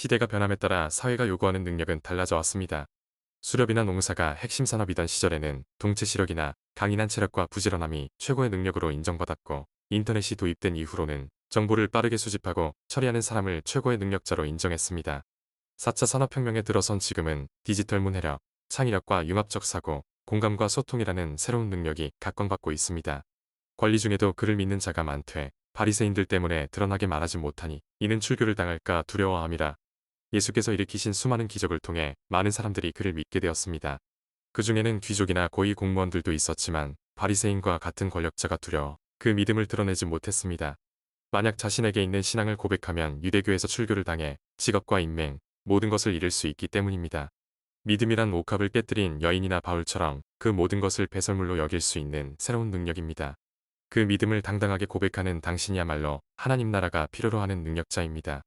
시대가 변함에 따라 사회가 요구하는 능력은 달라져 왔습니다. 수렵이나 농사가 핵심 산업이던 시절에는 동체 시력이나 강인한 체력과 부지런함이 최고의 능력으로 인정받았고 인터넷이 도입된 이후로는 정보를 빠르게 수집하고 처리하는 사람을 최고의 능력자로 인정했습니다. 4차 산업혁명에 들어선 지금은 디지털 문해력, 창의력과 융합적 사고, 공감과 소통이라는 새로운 능력이 각광받고 있습니다. 권리 중에도 그를 믿는 자가 많되 바리새인들 때문에 드러나게 말하지 못하니 이는 출교를 당할까 두려워함이라. 예수께서 일으키신 수많은 기적을 통해 많은 사람들이 그를 믿게 되었습니다. 그 중에는 귀족이나 고위 공무원들도 있었지만 바리새인과 같은 권력자가 두려워 그 믿음을 드러내지 못했습니다. 만약 자신에게 있는 신앙을 고백하면 유대교에서 출교를 당해 직업과 인맹, 모든 것을 잃을 수 있기 때문입니다. 믿음이란 옥합을 깨뜨린 여인이나 바울처럼 그 모든 것을 배설물로 여길 수 있는 새로운 능력입니다. 그 믿음을 당당하게 고백하는 당신이야말로 하나님 나라가 필요로 하는 능력자입니다.